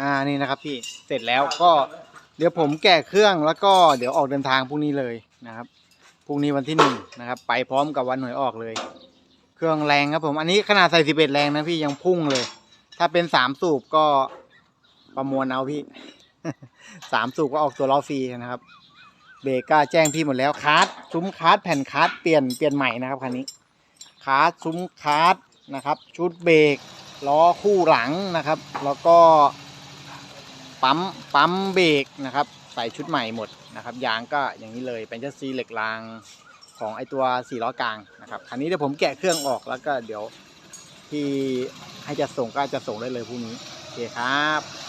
อ่านี่นะครับพี่เสร็จแล้วก็เดี๋ยวผมแกะเครื่องแล้วก็เดี๋ยวออกเดินทางพรุ่งนี้เลยนะครับพรุ่งนี้วันที่หนึ่งนะครับ ไปพร้อมกับวันหวยออกเลย เครื่องแรงครับผมอันนี้ขนาดใส่สิบเอ็ดแรงนะพี่ยังพุ่งเลย ถ้าเป็นสามสูบก็ประมวลเอาพี่สามสูบก็ออกตัวล้อฟรีนะครับ เบรกก็แจ้งพี่หมดแล้วคาร์ดซุ้มคาร์ดแผ่นคาร์ดเปลี่ยนเปลี่ยนใหม่นะครับคันนี้คาร์ดซุ้มคาร์ดนะครับ ชุดเบรกล้อคู่หลังนะครับ แล้วก็ ปั๊มปั๊มเบรกนะครับ ใส่ชุดใหม่หมดนะครับ ยางก็อย่างนี้เลยเป็นเจ้าซีเหล็กรางของไอตัวสี่ล้อกลางนะครับคันนี้เดี๋ยวผมแกะเครื่องออกแล้วก็เดี๋ยวที่ให้จะส่งก็จะส่งได้เลยพรุ่งนี้โอเคครับ